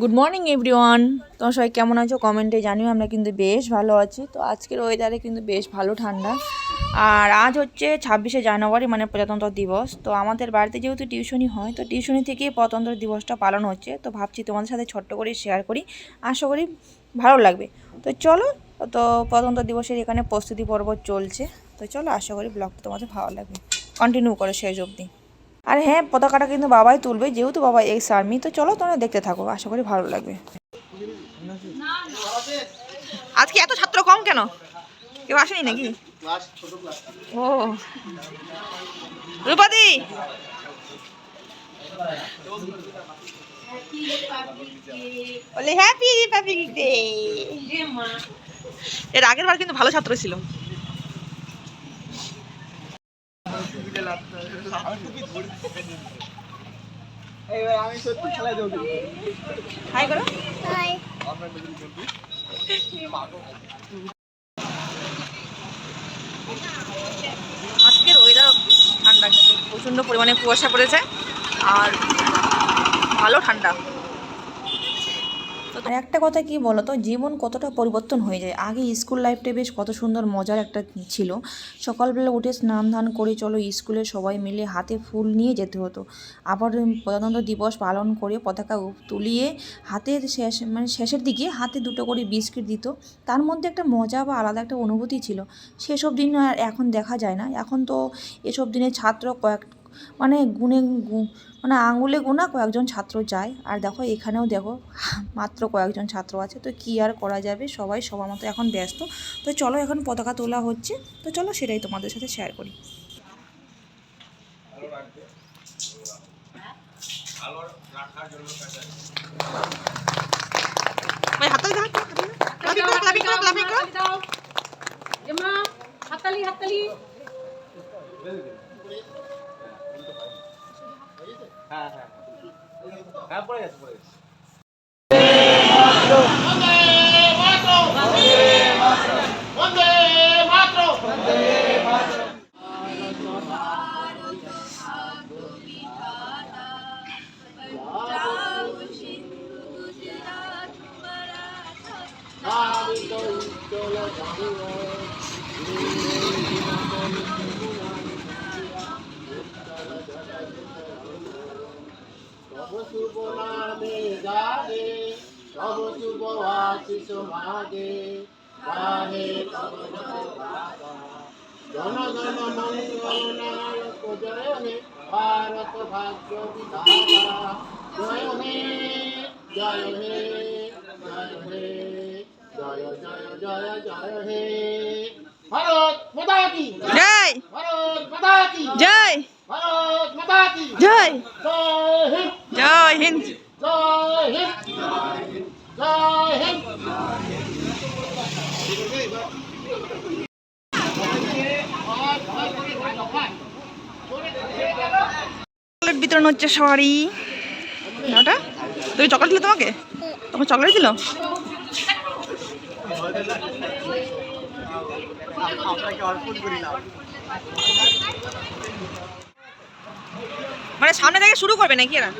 Good morning everyone তোমার সবাই কেমন আছো? কমেন্টে জানিও, আমরা কিন্তু বেশ ভালো আছি। তো আজকের ওয়েদারে কিন্তু বেশ ভালো ঠান্ডা। আর আজ হচ্ছে ছাব্বিশে জানুয়ারি মানে প্রজাতন্ত্র দিবস। তো আমাদের বাড়িতে যেহেতু টিউশনি হয়, তো টিউশনি থেকেই প্রজাতন্ত্র দিবসটা পালন হচ্ছে। তো ভাবছি তোমাদের সাথে ছোট্ট করে শেয়ার করি। আশা করি ভালো লাগবে। তো চলো, তো প্রজাতন্ত্র দিবসের এখানে প্রস্তুতি পর্ব চলছে। তো চলো, আশা করি ব্লগটা তোমাদের ভালো লাগবে। কন্টিনিউ করো শেষ অবধি। আর হ্যাঁ পতাকাটা কিন্তু বাবাই তুলবে যেহেতু বাবা এক্স আর্মি তো চলো তোমরা দেখতে থাকো আশা করি ভালো লাগবে। আজকে এত ছাত্র কম কেন? কেউ আসেনি নাকি? ও। রূপাদি! হ্যাপি রিপাবলিক ডে এর আগের বার কিন্তু ভালো ছাত্র ছিল। আমি সত্যি খেলা দেবো হাই করো। আজকের ওয়েদার ঠান্ডা প্রচণ্ড পরিমাণে কুয়াশা পড়েছে আর ভালো ঠান্ডা। আর একটা কথা কি বলো তো জীবন কতটা পরিবর্তন হয়ে যায়? আগে স্কুল লাইফটা বেশ কত সুন্দর, মজার একটা ছিল। সকালবেলা উঠে স্নান ধান করে চলো স্কুলে সবাই মিলে হাতে ফুল নিয়ে যেতে হতো। আবার প্রজাতন্ত্র দিবস পালন করে পতাকা তুলিয়ে হাতের শেষ মানে শেষের দিকে হাতে দুটো করে বিস্কিট দিত। তার মধ্যে একটা মজা বা আলাদা একটা অনুভূতি ছিল। সেসব দিন আর এখন দেখা যায় না। এখন তো এসব দিনে ছাত্র কয়েক মানে গুনে গু- মানে আঙুলে গোনা কয়েকজন ছাত্র যায়। আর দেখো এখানেও দেখো মাত্র কয়েকজন ছাত্র আছে। তো কি আর করা যাবে? সবাই সবার মতো এখন ব্যস্ত। তো চলো এখন পতাকা তোলা হচ্ছে। তো চলো সেটাই তোমাদের সাথে শেয়ার করি। ভাই হাততালি হ্যাঁ হ্যাঁ হ্যাঁ পড়ে গেছে পড়ে গেছে তব শুভ নামে গাহে তব শুভ আশিস মাগে গাহে তব। জন জন মঙ্গল নায়ক জয় হে ভারত ভাগ্য বিধাতা জয় হে জয় হে জয় হে জয় জয় ভারত মাতা কি জয় ভারত মাতা কি জয় ভারত মাতা কি জয় জয় হিন্দ জয় হিন্দ বিতরণ হচ্ছে সবারই ওটা তুমি চকলেট দিল তোমাকে? তোমাকে চকলেট দিল? মানে সামনে থেকে শুরু করবে নাকি এরা?